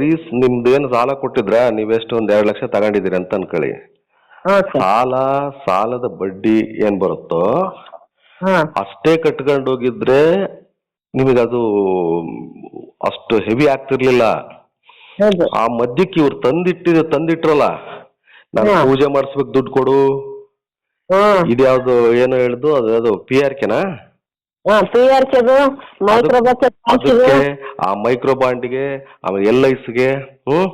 ನೀವು ನಿಮ್ದು ಏನು ಸಾಲ ಕೊಟ್ಟಿದ್ರ? ನೀವೆಷ್ಟು ಒಂದ್ ಎರಡ್ ಲಕ್ಷ ತಗೊಂಡಿದ್ದೀರಿ ಅಂತ ಅನ್ಕೊಳ್ಳಿ. ಹಾ ಸರ್. ಸಾಲ ಸಾಲದ ಬಡ್ಡಿ ಏನ್ ಬರುತ್ತೋ ಹಾ. ಅಷ್ಟೇ ಕಟ್ಕೊಂಡು ಹೋಗಿದ್ರೆ ನಿಮಗದು ಅಷ್ಟು ಹೆವಿ ಆಗ್ತಿರ್ಲಿಲ್ಲ. ಹೌದು ಆ ಮಧ್ಯಕ್ಕೆ ಇವ್ರು ತಂದಿಟ್ಟಿದ ತಂದಿಟ್ರಲ್ಲ. ನಾನು ಹಾ. ಪೂಜೆ ಮಾಡಿಸ್ಬೇಕು ದುಡ್ಡು ಕೊಡು. ಹ್ಮ್ ಇದ್ಯಾವ್ದು ಏನೋ ಹೇಳ್ದು ಅದು ಅದು ಪಿ ಆರ್ ಕೆನಾ ಹಾ ಪಿ ಆರ್ ಕೆದು ಮೈಕ್ರೋ ಅದಕ್ಕೆ ಆ ಮೈಕ್ರೋ ಬಾಂಡ್ಗೆ ಆಮೇಲೆ ಎಲ್ ಐಸ್ಗೆ ಹ್ಮ್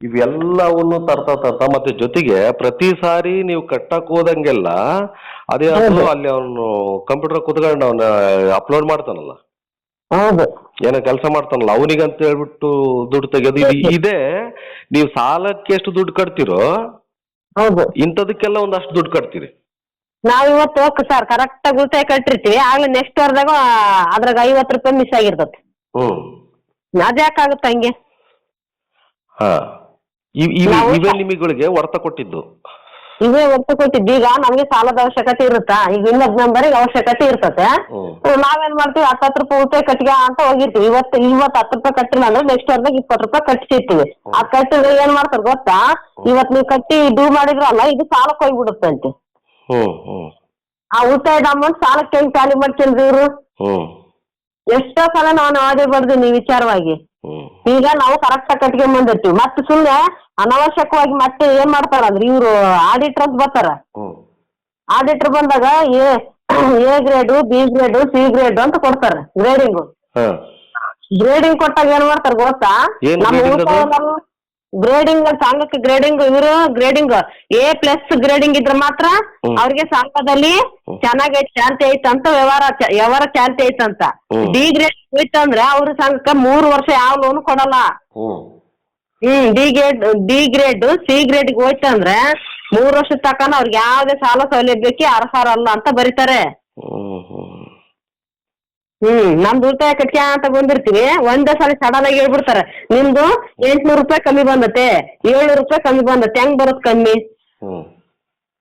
ಇವೆಲ್ಲವನ್ನು ತರ್ತಾ ತರ್ತಾ ಮತ್ತೆ ಜೊತೆಗೆ ಪ್ರತಿ ಸಾರಿ ನೀವು ಕಟ್ಟಕ್ ಹೋದಂಗೆಲ್ಲ ಅದೇ ಅಲ್ಲಿ ಅವನು ಕಂಪ್ಯೂಟರ್ ಕುತ್ಕೊಂಡು ಅವನ ಅಪ್ಲೋಡ್ ಮಾಡ್ತಾನಲ್ಲ? ಏನೋ ಕೆಲಸ ಮಾಡ್ತಾನಲ್ಲ? ಅವನಿಗಂತ ಹೇಳ್ಬಿಟ್ಟು ದುಡ್ಡು ತೆಗೆಯೋದು ಇದು ನೀವು ಸಾಲಕ್ಕೆ ಎಷ್ಟು ದುಡ್ಡು ಕಟ್ತಿರೋ ಇಂಥದಕ್ಕೆಲ್ಲ ಒಂದಷ್ಟು ದುಡ್ಡು ಕಟ್ತೀರಿ. ನಾವ್ ಇವತ್ತು ಸರ್ ಕರೆಕ್ಟ್ ಆಗಿ ಉಳಿತಾಯ ಕಟ್ಟಿರ್ತೀವಿ. ಆಗ್ಲೇ ನೆಕ್ಸ್ಟ್ ವಾರದಾಗ ಅದ್ರಾಗ ಐವತ್ ರೂಪಾಯಿ ಮಿಸ್ ಆಗಿರ್ತದೆ. ಹ್ಮ್. ಅದ್ಯಾಕಾಗುತ್ತೆ ಹಂಗೆ? ಹಾ. ಇವ್- ಇವ್- ನಾವು- ಇವೇ ಹೊಡ್ತ ಕೊಟ್ಟಿದ್ದು. ಇವೇ ಒತ್ತು ಕೊಟ್ಟಿದ್ದು. ಈಗ ನಮ್ಗೆ ಸಾಲದ ಅವಶ್ಯಕತೆ ಇರುತ್ತಾ? ಈಗ ಇನ್ನೊಂದ್ ನಂಬರಿಗೆ ಅವಶ್ಯಕತೆ ಇರ್ತತೆ ಹ್ಮ್. ನಾವೇನ್ ಮಾಡ್ತೀವಿ? ಹತ್ತು ಹತ್ತು ರೂಪಾಯಿ ಉಳಿತಾಯ ಕಟ್ಟಿಗೆ ಅಂತ ಹೋಗಿರ್ತೀವಿ. ಇವತ್ತು ಇವತ್ತು ಹತ್ತು ರೂಪಾಯಿ ಕಟ್ಟಿಲ್ಲ ಅಂದ್ರೆ ನೆಕ್ಸ್ಟ್ ವಾರದಾಗ ಇಪ್ಪತ್ತು ರೂಪಾಯಿ ಕಟ್ಟಿರ್ತೀವಿ. ಆ ಕಟ್ಟಿದ್ರೆ ಏನ್ ಮಾಡ್ತಾರೆ ಗೊತ್ತಾ? ಇವತ್ತು ನೀವು ಕಟ್ಟಿ ಡೂ ಮಾಡಿದ್ರಲ್ಲ ಇದು ಸಾಲಕ್ಕೆ ಹೋಗ್ಬಿಡುತ್ತಂತೆ. ಹ್ಮ್ ಹ್ಮ್ ಆ ಉಳಿತಾಯದ ಅಮೌಂಟ್ ಸಾಲಕ್ಕೆ ಹೆಂಗ್ ಖಾಲಿ ಮಾಡ್ಕೊಂಡ್ರಿ ಇವ್ರು? ಹ್ಮ್ ಎಷ್ಟೋ ಸಲ ನಾನು ನಾವೇ ಬರ್ದು ನೀವು ವಿಚಾರವಾಗಿ. ಹ್ಮ್ ಈಗ ನಾವು ಕರೆಕ್ಟ್ ಆಗಿ ಕಟ್ಕೊಂಡ್ ಬಂದಿರ್ತೀವಿ. ಮತ್ತೆ ಸುಮ್ಮನೆ ಅನಾವಶ್ಯಕವಾಗಿ ಮತ್ತೆ ಏನ್ ಮಾಡ್ತಾರ ಅಂದ್ರೆ ಇವ್ರು ಆಡಿಟರ್ ಅಂತ ಬರ್ತಾರ. ಹ್ಮ್ ಆಡಿಟರ್ ಬಂದಾಗ A A grade B grade C grade ಅಂತ ಕೊಡ್ತಾರ ಗ್ರೇಡಿಂಗ್ ಹಾ. ಗ್ರೇಡಿಂಗ್ ಕೊಟ್ಟಾಗ ಏನ್ ಮಾಡ್ತಾರೆ ಗೊತ್ತಾ? ಏನ್ ನಮ್ಮ grading ಅದು? ಗ್ರೇಡಿಂಗ್ ಸಂಘಕ್ಕೆ ಗ್ರೇಡಿಂಗ್ ಇವರು ಗ್ರೇಡಿಂಗ್ ಎ ಪ್ಲಸ್ ಗ್ರೇಡಿಂಗ್ ಇದ್ರೆ ಮಾತ್ರ. ಅವ್ರಿಗೆ ಸಾಲದಲ್ಲಿ. ಚೆನ್ನಾಗಿ ಚಾಲ್ತಿ ಐತಂತ ವ್ಯವಹಾರ ಚ- ವ್ಯವಹಾರ ಚಾಲ್ತಿ ಐತಂತ ಹ್ಮ್. ಡಿ ಗ್ರೇಡ್ ಹೋಯ್ತಂದ್ರೆ ಅವ್ರ ಸಂಘಕ್ಕೆ ಮೂರು ವರ್ಷ ಯಾವ ಲೋನ್ ಕೊಡಲ್ಲ ಹ್ಮ್ ಹ್ಮ್ D grade D grade C grade ಹೋಯ್ತಂದ್ರೆ ಮೂರು ವರ್ಷದ ತಕನ ಅವ್ರಿಗೆ ಯಾವ್ದೇ ಸಾಲ ಸೌಲಭ್ಯಕ್ಕೆ ಅರ್ಹರಲ್ಲ ಅಂತ ಬರೀತಾರೆ ಹ್ಮ್ ಹ್ಮ್ ಹ್ಮ್ ನಮ್ದು ಉಳಿತಾಯ ಕಟ್ಕ ಅಂತ ಬಂದಿರ್ತೀವಿ. ಒಂದೇ ಸಲ ಸಡನ್ ಆಗಿ ಹೇಳ್ಬಿಡ್ತಾರ. ನಿಮ್ದು ಎಂಟ್ನೂರು ರೂಪಾಯಿ ಕಮ್ಮಿ ಬಂದತೆ ಏಳ್ನೂರು ರೂಪಾಯಿ ಕಮ್ಮಿ ಬಂದತೆ ಹೆಂಗ್ ಬರುತ್ತೆ ಕಮ್ಮಿ? ಹ್ಮ್.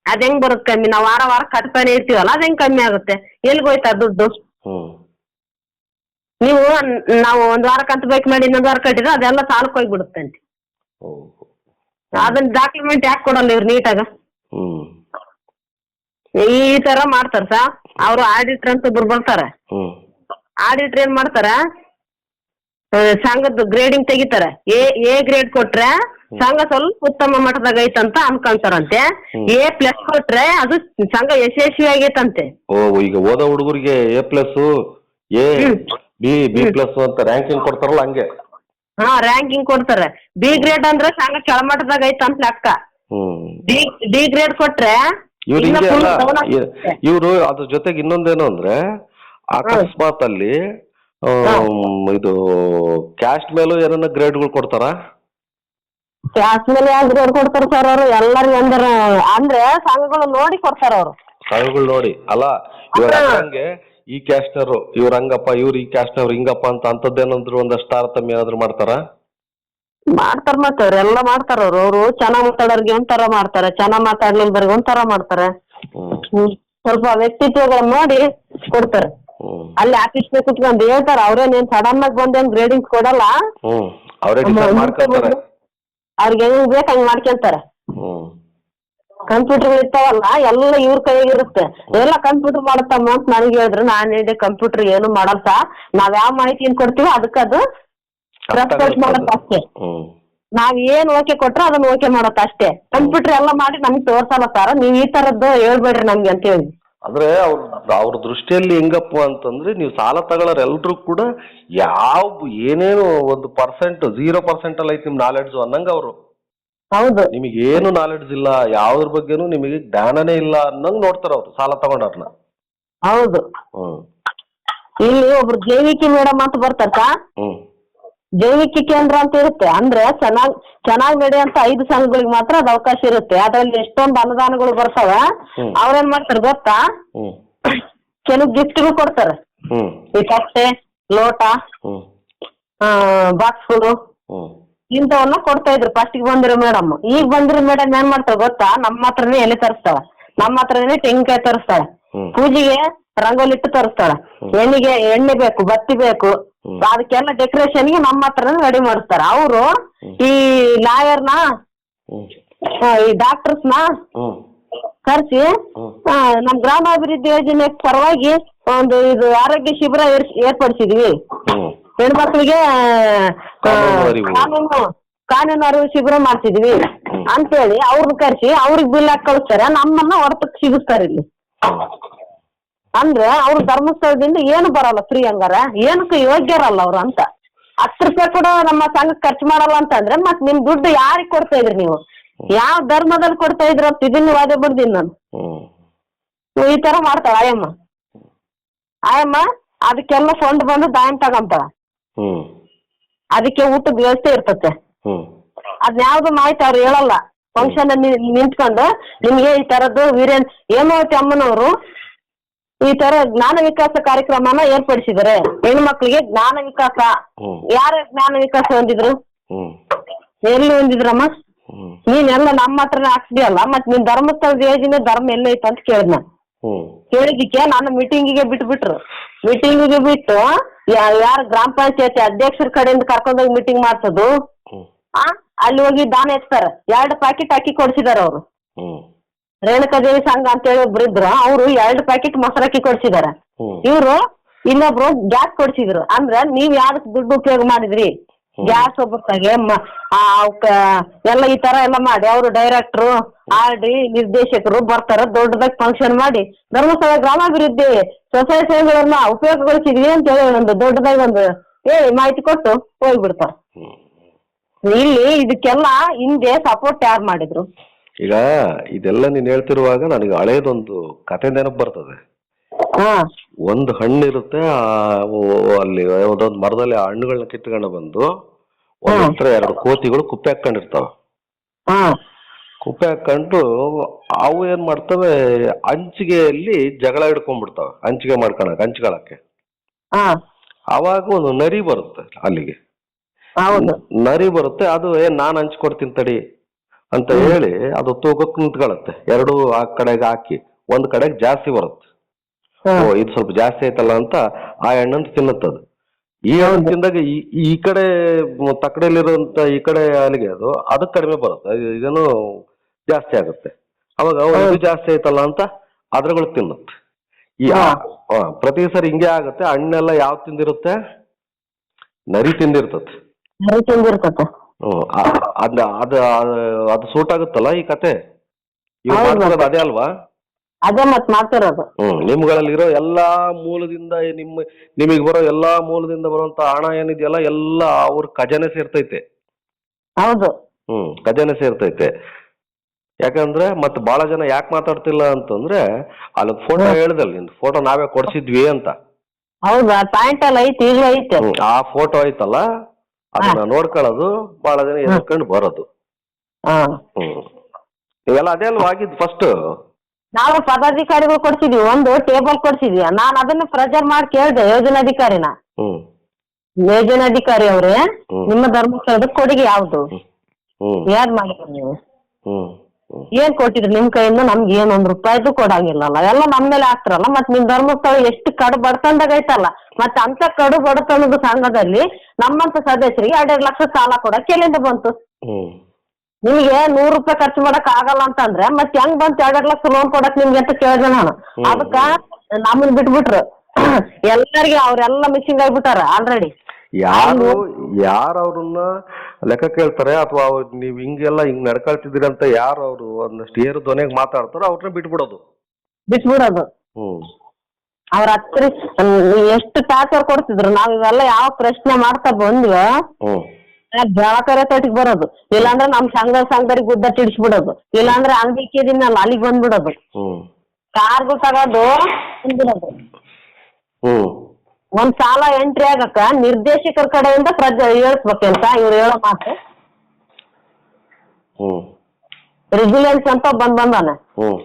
ಅದ್ ಹೆಂಗ್ ಬರುತ್ತೆ ಕಮ್ಮಿ? ನಾವ್ ವಾರ ವಾರ ಕಟ್ತಾನೆ ಇರ್ತೀವಲ್ಲ ಅದ್ ಹೆಂಗ್ ಕಮ್ಮಿ ಆಗುತ್ತೆ? ಎಲ್ಗ್ ಹೋಯ್ತಾ ದುಡ್ಡು? ಹ್ಮ್. ನೀವು ನಾವು ಒಂದ್ ವಾರ ಕಂತ ಬೈಕ್ ಮಾಡಿ ಇನ್ನೊಂದ್ ವಾರ ಕಟ್ಟಿದ್ರೆ ಅದೆಲ್ಲ ಸಾಲಕ್ಕೆ ಹೋಗ್ಬಿಡುತ್ತೆ ಅಂತ ಅದನ್ನ ಡಾಕ್ಯುಮೆಂಟ್ ಯಾಕೆ ಕೊಡಲ್ಲ ಇವ್ರು ನೀಟಾಗ? ಹ್ಮ್. ಈ ತರ ಮಾಡ್ತಾರ ಸಾ? ಅವರು ಆಡಿಟ್ರ್ ಅಂತ ಒಬ್ರು ಬರ್ತಾರೆ. ಹ್ಮ್. ಆಡಿಟ್ರ್ ಏನ್ ಮಾಡ್ತಾರ? ಸಂಘದ ಗ್ರೇಡಿಂಗ್ ತೆಗಿತಾರ. ಎ ಎ ಗ್ರೇಡ್ ಕೊಟ್ರೆ ಸಂಘ ಸ್ವಲ್ಪ ಉತ್ತಮ ಮಟ್ಟದಾಗ ಐತಂತ ಅನ್ಕೊಂತಾರಂತೆ. ಎ ಪ್ಲಸ್ ಕೊಟ್ರೆ ಅದು ಸಂಘ ಯಶಸ್ವಿ ಆಗೈತಂತೆ. ಓ ಈಗ ಓದೋ ಹುಡುಗರಿಗೆ A plus A. B B plus ಅಂತ ರ್ಯಾಂಕಿಂಗ್ ಕೊಡ್ತಾರಲ್ಲ ಹಂಗೆ. ಹಾ ರ್ಯಾಂಕಿಂಗ್ ಕೊಡ್ತಾರೆ. ಬಿ ಗ್ರೇಡ್ ಅಂದ್ರೆ ಸಂಘ ಕೆಳಮಟ್ಟದಾಗ ಐತಂತ ಲೆಕ್ಕ. ಹ್ಮ್. ಡಿ ಡಿ ಗ್ರೇಡ್ ಕೊಟ್ರೆ ಇವ್ರು ಹಿಂಗೆ ಅಲ್ಲ ಇವರು ಅದ್ರ ಜೊತೆಗೆ ಇನ್ನೊಂದೇನು ಅಂದ್ರೆ ಅಕಸ್ಮಾತ್ ಅಲ್ಲಿ ಇದು ಕ್ಯಾಸ್ಟ್ ಮೇಲೂ ಏನನ್ನ ಗ್ರೇಡ್ಗಳು ಕೊಡ್ತಾರ? ಕ್ಯಾಸ್ಟ್ ಮೇಲೆ ಯಾವ ಗ್ರೇಡ್ ಕೊಡ್ತಾರ ಸರ್ ಅವರು? ಎಲ್ಲರಿಗೂ ಅಂದ್ರ ಅಂದ್ರೆ ಸಂಘಗಳು ನೋಡಿ ಕೊಡ್ತಾರ ಅವರು. ಸಂಘಗಳು ನೋಡಿ. ಅಲ್ಲ ಇವ್ರ. ಹಂಗೆ ಈ ಕ್ಯಾಸ್ಟ್ನವರು ಇವ್ರ ಹಂಗಪ್ಪ ಇವ್ರ ಈ ಕ್ಯಾಸ್ಟ್ನವ್ರು ಹಿಂಗಪ್ಪ ಅಂತ ಅಂತದ್ದೇನಂದ್ರು ಒಂದಷ್ಟು ತಾರತಮ್ಯ ಏನಾದ್ರು ಮಾಡ್ತಾರ? ಮಾಡ್ತಾರ ಮತ್ತೆ ಅವ್ರೆಲ್ಲ ಮಾಡ್ತಾರ ಅವ್ರು. ಅವರು ಚೆನ್ನಾಗ್ ಮಾತಾಡೋರ್ಗೆ ಒಂಥರ ಮಾಡ್ತಾರೆ. ಚೆನ್ನಾಗ್ ಮಾತಾಡ್ಲಿಲ್ದವ್ರಿಗೆ ಒಂಥರ ಮಾಡ್ತಾರೆ. ಸ್ವಲ್ಪ ವ್ಯಕ್ತಿತ್ವಗಳನ್ನ ನೋಡಿ ಕೊಡ್ತಾರೆ. ಅಲ್ಲಿ ಆಫೀಸ್ ಕುತ್ಕೊಂಡು ಹೇಳ್ತಾರ ಅವ್ರೇನೇನ್ ಸಡನ್ ಆಗಿ ಬಂದೇನ್ ಗ್ರೇಡಿಂಗ್ ಕೊಡಲ್ಲ? ಹ್ಮ್ ಅವರೇ ನಮ್ಮ ಡಿಸೈಡ್ ಮುಂಚೆ ಮಾಡ್ಕೊತಾರೆ ಬಂದು ಅವ್ರಿಗೆ ಹೆಂಗ್ ಬೇಕು ಹಂಗ್ ಮಾಡ್ಕೊಂತಾರ ಕಂಪ್ಯೂಟರ್ ಇರ್ತಾವಲ್ಲ ಎಲ್ಲ ಇವ್ರ ಕೈಯಾಗಿರುತ್ತೆ ಎಲ್ಲ ಕಂಪ್ಯೂಟರ್ ಮಾಡುತ್ತಮ್ಮ ಅಂತ ನನಗೆ ಹೇಳಿದ್ರು. ನಾನು ಹೇಳಿದೆ ಕಂಪ್ಯೂಟರ್ ಏನು ಮಾಡಲ್ಲ ಸಾ. ನಾವ್ ಯಾವ ಮಾಹಿತಿ ಕೊಡ್ತೀವಿ ಅದಕ್ಕೆ ಅದು ರೆಸ್ಪೆಕ್ಟ್ ಮಾಡತ್ತ ಅಷ್ಟೇ. ನಾವ್ ಏನ್ ಓಕೆ ಕೊಟ್ರ ಅದನ್ನ ಓಕೆ ಮಾಡತ್ತ ಅಷ್ಟೇ. ಕಂಪ್ಯೂಟರ್ ಎಲ್ಲ ಮಾಡಿ ನಮ್ಗೆ ತೋರ್ಸಲ್ಲ ಸರ್ ನೀವ್ ಈ ತರದ್ದು ಹೇಳ್ಬೇಡ್ರಿ ನಮ್ಗೆ ಅಂತ ಹೇಳಿ. ಅಂದ್ರೆ ಅವ್ರ ಅವ್ರ ದೃಷ್ಟಿಯಲ್ಲಿ ಹೆಂಗಪ್ಪ ಅಂತಂದ್ರೆ ನೀವು ಸಾಲ ತಗೊಳ್ಳೋರು ಎಲ್ರು ಕೂಡ ಯಾವ ಏನೇನು ಒಂದು ಪರ್ಸೆಂಟ್ ಜೀರೋ ಪರ್ಸೆಂಟ್ ಅಲ್ಲಿ ಐತಿ ನಿಮ್ ನಾಲೆಡ್ಜ್ ಅನ್ನಂಗ ಅವರು. ಹೌದು. ನಿಮಗೆ ಏನು ನಾಲೆಡ್ಜ್ ಇಲ್ಲ ಯಾವ್ದ್ರ ಬಗ್ಗೆನೂ ನಿಮಗೆ ಜ್ಞಾನನೇ ಇಲ್ಲ ಅನ್ನಂಗ್ ನೋಡ್ತಾರ ಅವ್ರು ಸಾಲ ತಗೊಂಡವ್ರನ್ನ. ಹೌದು. ಹ್ಮ್. ಇಲ್ಲಿ ಒಬ್ರು ಜೈವಿಕಿ ಮೇಡಮ್ ಅಂತ ಬರ್ತಾರ ಹ್ಮ್. ಜೈವಿಕ ಕೇಂದ್ರ ಅಂತ ಇರುತ್ತೆ. ಅಂದ್ರೆ ಚೆನ್ನಾಗ್ ಚೆನ್ನಾಗ್ ನಡೆಯುವಂತ ಐದು ಸಂಘಗಳಿಗೆ ಮಾತ್ರ ಅದು ಅವಕಾಶ ಇರುತ್ತೆ. ಅದ್ರಲ್ಲಿ ಎಷ್ಟೊಂದು ಅನುದಾನಗಳು ಬರ್ತಾವ. ಅವ್ರೇನ್ ಮಾಡ್ತಾರೆ ಗೊತ್ತಾ? ಕೆಲವು ಗಿಫ್ಟ್ಗಳು ಕೊಡ್ತಾರೆ. ಈ ತಟ್ಟೆ ಲೋಟ ಆ ಬಾಕ್ಸ್ಗಳು ಇಂಥವನ್ನ ಕೊಡ್ತಾ ಇದ್ರು. ಫಸ್ಟಿಗೆ ಬಂದಿರೋ ಮೇಡಮ್ ಈಗ ಬಂದಿರೋ ಮೇಡಮ್ ಏನ್ ಮಾಡ್ತಾರೆ ಗೊತ್ತಾ? ನಮ್ಮ ಹತ್ರನೇ ಎಲೆ ತರಿಸ್ತಾಳ. ನಮ್ಮ ಹತ್ರನೇ ತೆಂಗಿನಕಾಯಿ ತರಿಸ್ತಾಳ. ಪೂಜೆಗೆ ರಂಗೋಲಿ ಇಟ್ಟು ತರಿಸ್ತಾಳ. ಎಣ್ಣೆಗೆ ಎಣ್ಣೆ ಬೇಕು ಬತ್ತಿ ಬೇಕು. ಹ್ಮ್. ಡೆಕೋರೇಷನ್ಗೆ ನಮ್ಮ ಹತ್ರನೇ ರೆಡಿ ಮಾಡಿಸ್ತಾರೆ. ಅವರು ಈ ಲಾಯರ್ನ ನ ಈ ಡಾಕ್ಟರ್ಸ್ನ ನ ಕರೆಸಿ. ನಮ್ಮ ಗ್ರಾಮಾಭಿವೃದ್ಧಿ ಯೋಜನೆ ಪರವಾಗಿ ಒಂದು ಇದು ಆರೋಗ್ಯ ಶಿಬಿರ ಏರ್ಪಡಿಸಿದೀವಿ. ಏರ್ಪಡಿಸಿದ್ವಿ ಹೆಣ್ಮಕ್ಳಿಗೆ ಕಾನೂನು. ಕಾನೂನು ಅರಿವು ಶಿಬಿರ ಮಾಡ್ತಿದ್ವಿ ಅಂತ ಅಂತೇಳಿ ಅವ್ರನ್ನ ಕರ್ಸಿ ಅವ್ರಿಗೆ ಬಿಲ್ ಹಾಕಿ ಕಳಿಸ್ತಾರೆ. ನಮ್ಮನ್ನ ಹೊರತಕ್ಕೆ ಸಿಗಿಸ್ತಾರೆ ಇಲ್ಲಿ. ಅಂದ್ರೆ ಅವ್ರು ಧರ್ಮಸ್ಥಳದಿಂದ ಏನು ಬರಲ್ಲ ಫ್ರೀ ಹಂಗಾರ? ಏನಕ್ಕೆ ಯೋಗ್ಯರಲ್ಲ ಅವ್ರು ಅಂತ. ಹತ್ತು ರೂಪಾಯಿ ಕೂಡ ನಮ್ಮ ಸಂಘಕ್ಕೆ ಖರ್ಚು ಮಾಡಲ್ಲ ಅಂತಂದ್ರೆ ಮತ್ ನಿಮ್ ದುಡ್ಡು ಯಾರಿಗ್ ಕೊಡ್ತಾ ಇದ್ರಿ ನೀವು? ಯಾವ ಧರ್ಮದಲ್ಲಿ ಕೊಡ್ತಾ ಇದ್ರ ಅಂತ ಇದನ್ನ ವಾದ ಬಿಡ್ತೀನಿ ನಾನು. ಈ ತರ ಮಾಡ್ತಾಳ ಆಯಮ್ಮ. ಆಯಮ್ಮ ಅದಕ್ಕೆಲ್ಲ ಫಂಡ್ ಬಂದು ದಾಯಂ ತಗೊಂತಾಳ. ಅದಕ್ಕೆ ಊಟದ ವ್ಯವಸ್ಥೆ ಇರ್ತತೆ. ಅದ್ನ ಯಾವ್ದು ಮಾಹಿತಿ ಅವ್ರು ಹೇಳಲ್ಲ. ಫಂಕ್ಷನ್ ನಿಂತ್ಕೊಂಡು ನಿಮ್ಗೆ ಈ ತರದ್ದು ವೀರೇನ್ ಹೇಮಾವತಿ ಅಮ್ಮನವರು ಈ ತರ ಜ್ಞಾನ ವಿಕಾಸ ಕಾರ್ಯಕ್ರಮನ ಏರ್ಪಡಿಸಿದ್ದಾರೆ. ಹೆಣ್ಮಕ್ಳಿಗೆ ಜ್ಞಾನ ವಿಕಾಸ. ಯಾರ ಜ್ಞಾನ ವಿಕಾಸ ಹೊಂದಿದ್ರು? ಎಲ್ಲಿ ಹೊಂದಿದ್ರಮ್ಮ? ನೀನೆಲ್ಲ ನಮ್ಮ ಹತ್ರನೇ ಹಾಕ್ಸಿದ್ಯಲ್ಲ ಮತ್ ನಿನ್ ಧರ್ಮಸ್ಥಳದ ಯೋಜನೆ ಧರ್ಮ ಎಲ್ಲೈತ ಅಂತ ಕೇಳಿದ್ನ ಹ್ಮ್. ಕೇಳಿದ್ದಕ್ಕೆ ನಾನು ಮೀಟಿಂಗಿಗೆ ಬಿಟ್ಬಿಟ್ರು. ಮೀಟಿಂಗಿಗೆ ಬಿಟ್ಟು ಯಾರ ಗ್ರಾಮ ಪಂಚಾಯತಿ ಅಧ್ಯಕ್ಷರ ಕಡೆಯಿಂದ ಕರ್ಕೊಂಡೋಗಿ ಮೀಟಿಂಗ್ ಮಾಡ್ಸೋದು? ಅಲ್ಲಿ ಹೋಗಿ ದಾನ ಎತ್ತಾರೆ. ಎರಡು ಪ್ಯಾಕೆಟ್ ಹಾಕಿ ಕೊಡ್ಸಿದಾರ ಅವ್ರು. ರೇಣುಕಾದೇವಿ ಸಂಘ ಅಂತ ಹೇಳಿ ಒಬ್ರು ಇದ್ರು ಅವರು ಎರಡು ಪ್ಯಾಕೆಟ್ ಮೊಸರಕ್ಕಿ ಕೊಡ್ಸಿದಾರೆ. ಇವ್ರು ಇನ್ನೊಬ್ರು ಗ್ಯಾಸ್ ಕೊಡ್ಸಿದ್ರು. ಅಂದ್ರೆ ನೀವ್ ಯಾವ್ದಕ್ ದುಡ್ಡು ಉಪಯೋಗ ಮಾಡಿದ್ರಿ? ಗ್ಯಾಸ್ ಅವ್ಕ ಎಲ್ಲ ಈ ತರ ಎಲ್ಲ ಮಾಡಿ ಅವರು ಡೈರೆಕ್ಟ್ರು ಆರ್ ಡಿ ನಿರ್ದೇಶಕರು ಬರ್ತಾರ ದೊಡ್ಡದಾಗಿ ಫಂಕ್ಷನ್ ಮಾಡಿ. ಧರ್ಮಸ್ಥಳ ಗ್ರಾಮಾಭಿವೃದ್ಧಿ ಸ್ವಸಹಾಯ ಸೇವೆಗಳನ್ನ ಉಪಯೋಗಗೊಳಿಸಿದ್ವಿ ಅಂತ ಹೇಳಿ ಒಂದು ದೊಡ್ಡದಾಗಿ ಒಂದು ಹೇಳಿ ಮಾಹಿತಿ ಕೊಟ್ಟು ಹೋಗ್ಬಿಡ್ತಾರ. ಇಲ್ಲಿ ಇದಕ್ಕೆಲ್ಲ ಹಿಂದೆ ಸಪೋರ್ಟ್ ಯಾರು ಮಾಡಿದ್ರು? ಈಗ ಇದೆಲ್ಲ ನೀನ್ ಹೇಳ್ತಿರುವಾಗ ನನಗೆ ಹಳೇದೊಂದು ಕತೆ ನೆನಪು ಬರ್ತದೆ. ಹಾ. ಒಂದು ಹಣ್ಣು ಇರುತ್ತೆ ಆ ಓ- ಅಲ್ಲಿ ಒಂದೊಂದು ಮರದಲ್ಲಿ ಆ ಹಣ್ಣುಗಳನ್ನ ಕಿತ್ಕೊಂಡು ಬಂದು ಒಂದ್ ಹತ್ರ ಎರಡು ಕೋತಿಗಳು ಕುಪ್ಪೆ ಹಾಕೊಂಡಿರ್ತಾವ ಹಾ. ಕುಪ್ಪೆ ಹಾಕೊಂಡು ಅವು ಏನ್ ಮಾಡ್ತವೆ ಹಂಚಿಗೆಯಲ್ಲಿ ಜಗಳ ಹಿಡ್ಕೊಂಡ್ಬಿಡ್ತಾವೆ ಹಂಚಿಗೆ ಮಾಡ್ಕೊಳಕ್ ಹಂಚ್ಕೊಳಕ್ಕೆ ಹಾ. ಅವಾಗ ಒಂದು ನರಿ ಬರುತ್ತೆ ಅಲ್ಲಿಗೆ. ಹೌದು. ನರಿ ಬರುತ್ತೆ ಅದು ಏನ್ ನಾನ್ ಹಂಚ್ಕೊಡ್ತೀನಿ ತಡಿ ಅಂತ ಹೇಳಿ ಅದು ತೂಕಕ್ಕೆ ನಿಂತ್ಕೊಳತ್ತೆ. ಎರಡು ಆ ಕಡೆಗೆ ಹಾಕಿ ಒಂದ್ ಕಡೆಗೆ ಜಾಸ್ತಿ ಬರುತ್ತೆ. ಹಾ. ಓ ಇದು ಸ್ವಲ್ಪ ಜಾಸ್ತಿ ಐತಲ್ಲ ಅಂತ ಆ ಹಣ್ಣನ್ನು ತಿನ್ನುತ್ತದು. ಈ ಹಣ್ಣು ತಿಂದಾಗ ಈ ಈ ಕಡೆ ಮ್, ಈ ಕಡೆ ಅಲ್ಲಿಗೆ ಅದು ಅದು ಕಡಿಮೆ ಬರುತ್ತೆ. ಅದು- ಇದೇನು ಜಾಸ್ತಿ ಆಗುತ್ತೆ. ಅವಾಗ ಓ, ಇದು ಜಾಸ್ತಿ ಐತಲ್ಲ ಅಂತ ಅದ್ರಗಳು ತಿನ್ನುತ್ತೆ. ಈ ಆ- ಆ, ಪ್ರತಿ ಸರಿ ಹಿಂಗೆ ಆಗುತ್ತೆ ಹಣ್ಣೆಲ್ಲ ಯಾವ್ ತಿಂದಿರುತ್ತೆ? ನರಿ ತಿಂದಿರ್ತತೆ ನರಿ ತಿಂದಿರ್ತತೆ. ಆ- ಅದ್ ಅದ ಅದು ಸೂಟ್ ಆಗುತ್ತಲ್ಲ ಈ ಕತೆ? ಇವ್ ಹೌದು. ಮಾಡ್ತಿರೋದು ಅದೇ ಅಲ್ವಾ? ಅದೇ ಮತ್ ಮಾಡ್ತಿರೋದು. ಹ್ಮ್ ನಿಮ್ಗಳಲ್ಲಿರೋ ಎಲ್ಲಾ ಮೂಲದಿಂದ ನಿಮ್ಮ ನಿಮಗೆ ಬರೋ ಎಲ್ಲಾ ಮೂಲದಿಂದ ಬರುವಂತ ಹಣ ಏನಿದೆಯಲ್ಲ ಎಲ್ಲ ಅವ್ರ ಖಜಾನೆ ಸೇರ್ತೈತೆ. ಹೌದು. ಹ್ಮ್ ಖಜಾನೆ ಸೇರ್ತೈತೆ. ಯಾಕಂದ್ರೆ ಮತ್ತೆ ಬಹಳ ಜನ ಯಾಕೆ ಮಾತಾಡ್ತಿಲ್ಲ ಅಂತಂದ್ರೆ ಅಲ್ಲಿ ಫೋಟೋ ಹೇಳ್ದಲ್ಲ ನಿಂದು ಫೋಟೋ ನಾವೇ ಕೊಡ್ಸಿದ್ವಿ ಅಂತ. ಹೌದಾ ಆ ಪಾಯಿಂಟ್ ಎಲ್ಲ ಐತಿ ಈಗಲೂ ಐತೆ. ಹ್ಮ್, ಆ ಫೋಟೋ ಐತಲ್ಲ ಅದನ್ನ ನೋಡ್ಕೊಳ್ಳೋದು ಬಹಳ ದಿನ ಎದ್ಕೊಂಡು ಬರೋದು. ಹಾ. ಹ್ಮ್. ಇವೆಲ್ಲ ಅದೇ ಅಲ್ವಾ ಆಗಿದ್ದು ಫಸ್ಟ್ ನಾವು ಪದಾಧಿಕಾರಿಗಳು ಕೊಡ್ಸಿದ್ವಿ ಒಂದು ಟೇಬಲ್ ಕೊಡ್ಸಿದ್ವಿ ನಾನು ಅದನ್ನ ಪ್ರೆಜರ್ ಮಾಡಿ ಕೇಳ್ದೆ ಯೋಜನಾಧಿಕಾರಿನ ಹ್ಮ್. ಯೋಜನಾಧಿಕಾರಿ ಅವ್ರೆ. ನಿಮ್ಮ ಧರ್ಮಸ್ಥಳದ ಕೊಡುಗೆ ಯಾವ್ದು? ಹ್ಮ್. ಯಾರ್ ಮಾಡಿದ್ರಿ ನೀವು? ಹ್ಮ್. ಏನ್ ಕೊಟ್ಟಿದ್ರಿ? ನಿಮ್ ಕೈಯಿಂದ ನಮ್ಗೆ ಏನ್ ಒಂದ್ ರೂಪಾಯಿದು ಕೊಡಂಗಿಲ್ಲಲ್ಲ ಎಲ್ಲ ನಮ್ ಮೇಲೆ ಹಾಕ್ತಾರಲ್ಲ. ಮತ್ ನಿಮ್ ಧರ್ಮಸ್ಥಳ ಎಷ್ಟು ಕಡು ಬಡತನದಾಗ ಐತಲ್ಲ. ಮತ್ ಅಂತ ಕಡು ಬಡತನದ ಸಂಘದಲ್ಲಿ ನಮ್ಮಂತ ಸದಸ್ಯರಿಗೆ ಎರಡೆರಡು ಲಕ್ಷ ಸಾಲ ಕೊಡಕ್ ಎಲ್ಲಿಂದ ಬಂತು? ಹ್ಮ್. ನಿಮ್ಗೆ ನೂರು ರೂಪಾಯಿ ಖರ್ಚು ಮಾಡಕ್ ಆಗಲ್ಲ ಅಂತಂದ್ರೆ ಮತ್ ಹೆಂಗ್ ಬಂತು ಎರಡೆರಡು ಲಕ್ಷ ಲೋನ್ ಕೊಡಕ್ ನಿಮ್ಗೆ ಅಂತ ಕೇಳಿದೆ ನಾನು. ಅದಕ್ಕ ನಮ್ಮನ್ ಬಿಟ್ಬಿಟ್ರು. ಎಲ್ಲರಿಗೆ ಅವ್ರೆಲ್ಲ ಮಿಕ್ಸಿಂಗ್ ಆಗ್ಬಿಟ್ಟಾರ ಆಲ್ರೆಡಿ ಯಾರು ಯಾರು ಅವ್ರನ್ನ ಲೆಕ್ಕ ಕೇಳ್ತಾರೆ ಅಥವಾ ನೀವು ಹಿಂಗೆಲ್ಲ ಹಿಂಗ್ ನಡ್ಕೊಳ್ತಿದ್ದೀರಿ ಅಂತ ಯಾರು ಅವರು ಒಂದಷ್ಟು ಏರು ಧ್ವನಿಯಾಗಿ ಮಾತಾಡ್ತಾರೋ ಅವ್ರನ್ನ ಬಿಟ್ಬಿಡೋದು. ಬಿಟ್ಬಿಡೋದು. ಹ್ಮ್. ಅವ್ರ ಹತ್ರ ಎಷ್ಟು ಟಾರ್ಚರ್ ಕೊಡ್ತಿದ್ರು ನಾವ್ ಇವೆಲ್ಲ ಯಾವ ಪ್ರಶ್ನೆ ಮಾಡ್ತಾ ಬಂದ್ವ ಹ್ಮ್. ತೊಟ್ಟಿಗೆ ಬರೋದು. ಇಲ್ಲಾಂದ್ರೆ ನಮ್ ಸಂಘ ಸಂಘರಿಗೆ ಗುದ್ದ ಬಿಡೋದು ಇಲ್ಲಾಂದ್ರೆ ಅಂಗಡಿ ಕೇದಿನಲ್ಲ ಅಲ್ಲಿಗೆ ಬಂದ್ಬಿಡೋದು. ಹ್ಮ್. ಕಾರ್ಗು ತಗೋದು ಬಂದ್ಬಿಡೋದು. ಹ್ಮ್. ಒಂದ್ ಸಾಲ ಎಂಟ್ರಿ ಆಗಕ್ಕ ನಿರ್ದೇಶಕರ ಕಡೆಯಿಂದ ಪ್ರಜ ಹೇಳ್ಸ್ಬೇಕಂತ ಇವ್ರು ಹೇಳೋ ಮಾತು. ಹ್ಮ್. ರೆಸಿಲೆನ್ಸ್ ಅಂತ ಬಂದ್ ಬಂದಾನೆ. ಹ್ಮ್.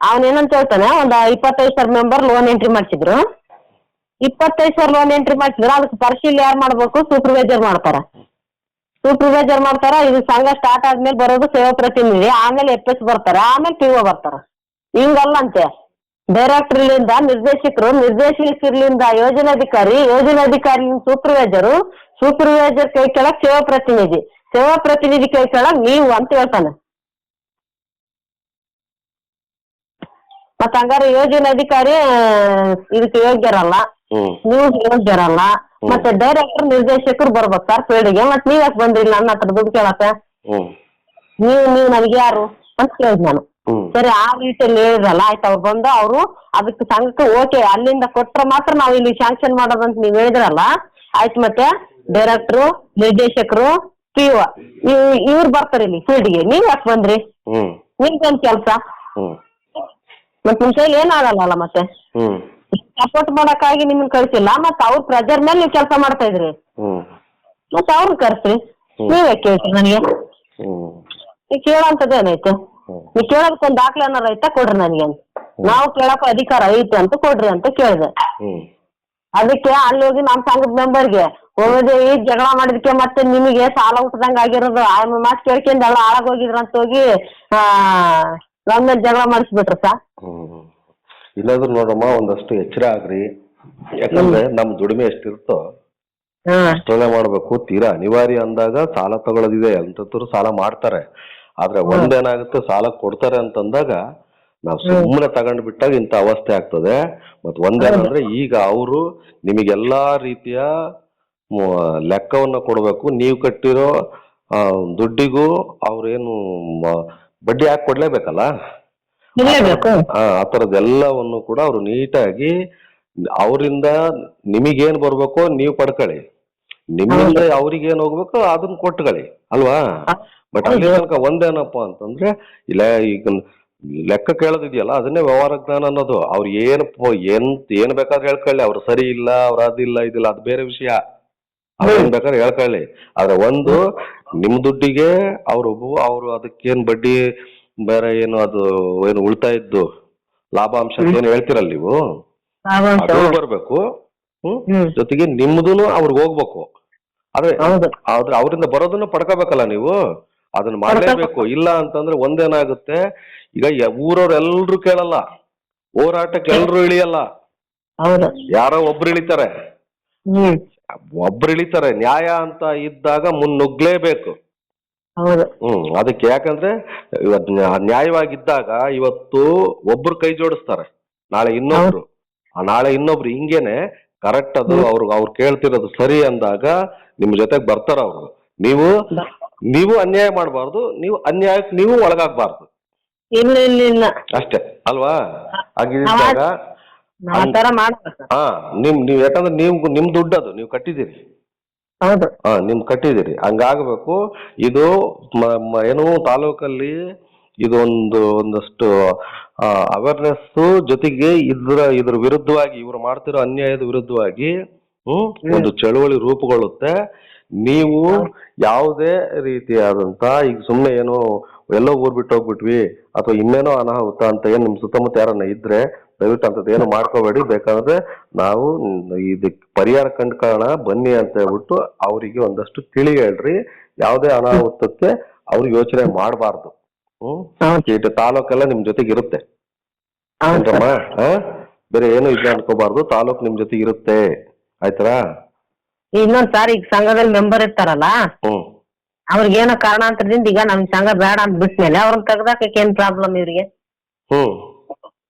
ಅವನು ಏನಂತ ಹೇಳ್ತಾನೆ ಒಂದ್ ಇಪ್ಪತ್ತೈದು ಸಾವಿರ ಮೆಂಬರ್ ಲೋನ್ ಎಂಟ್ರಿ ಮಾಡ್ಸಿದ್ರು. ಇಪ್ಪತ್ತೈದು ಸಾವಿರ ಲೋನ್ ಎಂಟ್ರಿ ಮಾಡ್ಸಿದ್ರು ಅದಕ್ಕೆ ಪರಿಶೀಲನೆ ಯಾರು ಮಾಡ್ಬೇಕು? ಸೂಪರ್ವೈಸರ್ ಮಾಡ್ತಾರ. ಸೂಪರ್ವೈಸರ್ ಮಾಡ್ತಾರ ಇದು ಸಂಘ ಸ್ಟಾರ್ಟ್ ಆದ್ಮೇಲೆ ಬರೋದು ಸೇವಾ ಪ್ರತಿನಿಧಿ ಆಮೇಲೆ ಎಫ್ ಎಸ್ ಬರ್ತಾರ ಆಮೇಲೆ ಪಿ ಒ ಬರ್ತಾರ. ಹಿಂಗಲ್ಲ ಅಂತೆ. ಡೈರೆಕ್ಟರ್ಲಿಂದ ನಿರ್ದೇಶಕರು ನಿರ್ದೇಶಕರ್ಲಿಂದ ಯೋಜನಾಧಿಕಾರಿ ಯೋಜನಾಧಿಕಾರಿ ಸೂಪರ್ವೈಸರು ಸೂಪರ್ವೈಸರ್ ಕೈ ಕೆಳಗ್ ಸೇವಾ ಪ್ರತಿನಿಧಿ. ಸೇವಾ ಪ್ರತಿನಿಧಿ ಕೈ ಕೆಳಗ್ ನೀವು ಅಂತ ಹೇಳ್ತಾನೆ. ಮತ್ತ ಹಂಗಾರೆ ಯೋಜನಾಧಿಕಾರಿ ಇದಕ್ಕೆ ಯೋಗ್ಯರಲ್ಲ. ನೀವು ಯೋಗ್ಯರಲ್ಲ. ಮತ್ತೆ ಡೈರೆಕ್ಟರ್ ನಿರ್ದೇಶಕರು ಬರ್ಬೇಕು ಸರ್ ಫೀಲ್ಡ್ಗೆ. ಮತ್ತೆ ನೀವ್ ಯಾಕೆ ಬಂದ್ರಿ ನನ್ನ ಹತ್ರ ದುಡ್ಡು ಕೇಳಕ್ಕೆ? ನೀವು ನೀವು ನನಗೆ ಯಾರು ಅಂತ ಕೇಳಿದ್ ನಾನು. ಸರಿ ಆ ರೀತಿಯಲ್ಲಿ ಹೇಳಿದ್ರಲ್ಲ ಆಯ್ತು ಅವ್ರು ಬಂದು ಅವರು ಅದಕ್ಕೆ ಸಂಘಕ್ಕೆ ಓಕೆ ಅಲ್ಲಿಂದ ಕೊಟ್ರೆ ಮಾತ್ರ ನಾವು ಇಲ್ಲಿ ಶಾಂಕ್ಷನ್ ಮಾಡೋದಂತ ನೀವು ಹೇಳಿದ್ರಲ್ಲ ಆಯ್ತು ಮತ್ತೆ ಡೈರೆಕ್ಟ್ರು ನಿರ್ದೇಶಕರು ಪಿ ಒ ಇವ್ರು ಬರ್ತಾರೆ ಇಲ್ಲಿ ಫೀಲ್ಡ್ಗೆ ನೀವ್ ಯಾಕೆ ಬಂದ್ರಿ? ನಿಮ್ಗೇನ್ ಕೆಲಸ? ಮತ್ತೆ ನಿಮ್ ಕೈಲಿ ಏನಾಗಲ್ಲ ಮತ್ತೆ? ಸಪೋರ್ಟ್ ಮಾಡಕ್ಕಾಗಿ ನಿಮ್ಗೆ ಕಳಿಸಿಲ್ಲ ಮತ್ತೆ ಅವ್ರ ಪ್ರೆಜರ್ ಮೇಲೆ ನೀವು ಕೆಲಸ ಮಾಡ್ತಾ ಇದ್ರಿ. ಮತ್ತ ಅವ್ರನ್ನ ಕರ್ಸ್ರಿ ನೀವ್ ಯಾಕೆ ಕೇಳ್ತೀರಿ ನನಗೆ? ಕೇಳೋಂಥದ್ದು ಏನೈತೆ ಹ್ಮ್ ನೀವು ಕೇಳೋದಕ್ಕೊಂದು ದಾಖಲೆ ಅನ್ನೋ ರೈತ ಕೊಡ್ರಿ ನನಗೆ ಅಂತ. ನಾವು ಕೇಳಕ್ ಅಧಿಕಾರ ಐತೆ ಅಂತ ಕೊಡ್ರಿ ಅಂತ ಕೇಳಿದೆ. ಅದಕ್ಕೆ ಅಲ್ಲಿ ಹೋಗಿ ನಮ್ಮ ಸಂಘದ ಮೆಂಬರ್ಗೆ ಹೋಗದೆ ಈ ಜಗಳ ಮಾಡಿದಕ್ಕೆ ಮತ್ತೆ ನಿಮಗೆ ಸಾಲ ಹುಟ್ಟದಂಗ ಆಗಿರೋದು ಆಮೇಲೆ ಮಾತು ಕೇಳ್ಕೊಂಡು ಎಲ್ಲ ಹೋಗಿದ್ರ ಅಂತ ಹೋಗಿ ಆ ನಮ್ಮ ಮೇಲೆ ಜಗಳ ಮಾಡಿಸ್ಬಿಟ್ರ ಸರ್ ಇಲ್ಲಾದ್ರೂ ನೋಡಮ್ಮ ಒಂದಷ್ಟು ಎಚ್ಚರ ಆಗ್ರಿ. ಯಾಕಂದ್ರೆ ನಮ್ ದುಡಿಮೆ ಎಷ್ಟಿರುತ್ತೋ ಅಷ್ಟೊಳ್ಳೆ ಅಷ್ಟರಲ್ಲೇ ಮಾಡ್ಬೇಕು. ತೀರಾ ಅನಿವಾರ್ಯ ಅಂದಾಗ ಸಾಲ ತಗೊಳ್ಳೋದಿದೆ ಎಂತದ್ರು ಸಾಲ ಮಾಡ್ತಾರೆ. ಆದ್ರೆ ಒಂದೇನಾಗುತ್ತೆ ಸಾಲ ಕೊಡ್ತಾರೆ ಅಂತಂದಾಗ ನಾವು ಸುಮ್ಮನೆ ತಗೊಂಡ್ ಬಿಟ್ಟಾಗ ಇಂಥ ಅವಸ್ಥೆ ಆಗ್ತದೆ. ಮತ್ತೆ ಒಂದೇನಂದ್ರೆ ಈಗ ಅವರು ನಿಮಗೆಲ್ಲಾ ರೀತಿಯ ಲೆಕ್ಕವನ್ನ ಕೊಡ್ಬೇಕು. ನೀವು ಕಟ್ಟಿರೋ ದುಡ್ಡಿಗೂ ಅವ್ರೇನು ಬಡ್ಡಿ ಹಾಕಿ ಕೊಡ್ಲೇಬೇಕಲ್ಲ? ಆ ಥರದ್ದೆಲ್ಲವನ್ನು ಕೂಡ ಅವರು ನೀಟಾಗಿ ಅವರಿಂದ ನಿಮಗೇನ್ ಬರ್ಬೇಕೋ ನೀವು ಪಡ್ಕೊಳ್ಳಿ. ನಿಮ್ಮಿಂದ ಅವ್ರಿಗೇನ್ ಹೋಗ್ಬೇಕೋ ಅದನ್ನ ಕೊಟ್ಕೊಳ್ಳಿ. ಅಲ್ವಾ? ಬಟ್ ಅಲ್ಲಿ ತನಕ ಒಂದೇನಪ್ಪ ಅಂತಂದ್ರೆ ಇಲ್ಲ ಈಗ ಲೆಕ್ಕ ಕೇಳೋದಿದೆಯಲ್ಲ ಅದನ್ನೇ ವ್ಯವಹಾರ ಜ್ಞಾನ ಅನ್ನೋದು. ಅವ್ರು ಏನ್ ಎಂತ ಏನ್ ಏನ್ ಬೇಕಾದ್ರೆ ಹೇಳ್ಕೊಳ್ಳಿ. ಅವ್ರು ಸರಿ ಇಲ್ಲ ಅವ್ರ ಅದಿಲ್ಲ ಇದಿಲ್ಲ ಅದು ಬೇರೆ ವಿಷಯ. ಅವ್ರೇನ್ ಬೇಕಾದ್ರೆ ಹೇಳ್ಕೊಳ್ಳಿ. ಆದ್ರೆ ಒಂದು ನಿಮ್ ದುಡ್ಡಿಗೆ ಅವ್ರು ಅವ್ರು ಅದಕ್ಕೇನ್ ಬಡ್ಡಿ ಬೇರೆ ಏನು ಅದು ಏನು ಉಳಿತಾಯದ್ದು ಲಾಭಾಂಶ ಅಂತ ಏನು ಹೇಳ್ತಿರಲ್ಲ ನೀವು? ಬರ್ಬೇಕು. ಜೊತೆಗೆ ನಿಮ್ದು ಅವ್ರಿಗೆ ಹೋಗ್ಬೇಕು. ಆದ್ರೆ ಆದ್ರೆ ಅವರಿಂದ ಬರೋದನ್ನ ಪಡ್ಕೋಬೇಕಲ್ಲ ನೀವು? ಅದನ್ನ ಮಾಡಲೇಬೇಕು. ಇಲ್ಲ ಅಂತಂದ್ರೆ ಒಂದೇನಾಗುತ್ತೆ ಈಗ ಊರವ್ರು ಊರವ್ರೆಲ್ರು ಕೇಳಲ್ಲ. ಹೋರಾಟಕ್ಕೆ ಎಲ್ರು ಇಳಿಯಲ್ಲ. ಯಾರೋ ಒಬ್ರು ಇಳಿತಾರೆ. ಒಬ್ರು ಇಳಿತಾರೆ. ನ್ಯಾಯ ಅಂತ ಇದ್ದಾಗ ಮುನ್ನುಗ್ಲೇಬೇಕು. ಹ್ಮ್. ಅದಕ್ಕೆ ಯಾಕಂದ್ರೆ ನ್ಯಾಯವಾಗಿದ್ದಾಗ ಇವತ್ತು ಒಬ್ರು ಕೈ ಜೋಡಿಸ್ತಾರೆ. ನಾಳೆ ಇನ್ನೊಬ್ರು. ಆ ನಾಳೆ ಇನ್ನೊಬ್ರು ಹಿಂಗೇನೆ ಕರೆಕ್ಟ್ ಅದು ಅವ್ರು ಅವ್ರು ಕೇಳ್ತಿರೋದು ಸರಿ ಅಂದಾಗ ನಿಮ್ ಜೊತೆಗೆ ಬರ್ತಾರ ಅವ್ರು. ನೀವು ನೀವು ಅನ್ಯಾಯ ಮಾಡಬಾರ್ದು ನೀವು ಅನ್ಯಾಯಕ್ಕೆ ನೀವು ಒಳಗಾಗಬಾರ್ದು. ಇಲ್ಲ ಇಲ್ಲ ಇಲ್ಲ. ಅಷ್ಟೇ ಅಲ್ವಾ? ಹಾಗಿದ್ದಾಗ ನಾವ್ ಆ ತರ ಮಾಡ್ಬೇಕು ಹಾ ನಿಮ್ ನೀವ್ ಯಾಕಂದ್ರೆ ನೀವು ನಿಮ್ ದುಡ್ಡು ಅದು ನೀವು ಕಟ್ಟಿದ್ದೀರಿ. ಹೌದು. ಹಾ ನಿಮ್ ಕಟ್ಟಿದಿರಿ ಹಂಗಾಗಬೇಕು ಇದು ಮ- ಮ- ಏನು ತಾಲೂಕಲ್ಲಿ ಇದೊಂದು ಒಂದಷ್ಟು ಅವೇರ್ನೆಸ್ ಜೊತೆಗೆ ಇದ್ರ ಇದ್ರ ವಿರುದ್ಧವಾಗಿ ಇವ್ರು ಮಾಡ್ತಿರೋ ಅನ್ಯಾಯದ ವಿರುದ್ಧವಾಗಿ ಹ್ಮ್. ಒಂದು ಚಳುವಳಿ ರೂಪುಗೊಳ್ಳುತ್ತೆ. ನೀವು ಯಾವುದೇ ರೀತಿಯಾದಂತ ಈಗ ಸುಮ್ಮನೆ ಏನೋ ಎಲ್ಲೋ ಊರ್ ಬಿಟ್ಟು ಹೋಗ್ಬಿಟ್ವಿ ಅಥವಾ ಇನ್ನೇನೋ ಅನಾಹುತ ಅಂತ ಏನ್ ನಿಮ್ ಸುತ್ತಮುತ್ತ ಯಾರನ್ನ ಇದ್ರೆ ದಯವಿಟ್ಟು ಅಂತದ್ದು ಏನು ಮಾಡ್ಕೋಬೇಡಿ. ಬೇಕಾದ್ರೆ ನಾವು ಇದಕ್ಕೆ ಪರಿಹಾರ ಕಂಡ್ಕೊಳ್ಳೋಣ ಬನ್ನಿ ಅಂತ ಹೇಳ್ಬಿಟ್ಟು ಅವರಿಗೆ ಒಂದಷ್ಟು ತಿಳಿ ಹೇಳ್ರಿ. ಯಾವುದೇ ಅನಾಹುತಕ್ಕೆ ಅವ್ರು ಯೋಚನೆ ಮಾಡಬಾರ್ದು. ಹ್ಮ್? ತಾಲೂಕೆಲ್ಲ ನಿಮ್ ಜೊತೆಗೆ ಇರುತ್ತೆ? ಬೇರೆ ಏನು ಇಲ್ಲ ಅನ್ಕೋಬಾರ್ದು. ತಾಲೂಕ್ ನಿಮ್ ಜೊತೆಗೆ ಇರುತ್ತೆ. ಆಯ್ತಾ ಇನ್ನೊಂದ್ ಸಾರಿ ಈಗ ಸಂಘದಲ್ಲಿ ಮೆಂಬರ್ ಇರ್ತಾರಲ್ಲ ಹ್ಮ್. ಅವ್ರಿಗೆ ಏನೋ ಕಾರಣಾಂತರದಿಂದ ಈಗ ನಮ್ ಸಂಘ ಬೇಡ ಅಂತ ಬಿಟ್ಮೇಲೆ ಅವ್ರನ್ನ ತೆಗ್ದಾಕಕ್ಕೆ ಏನ್ ಪ್ರಾಬ್ಲಮ್ ಇವ್ರಿಗೆ? ಹ್ಮ್.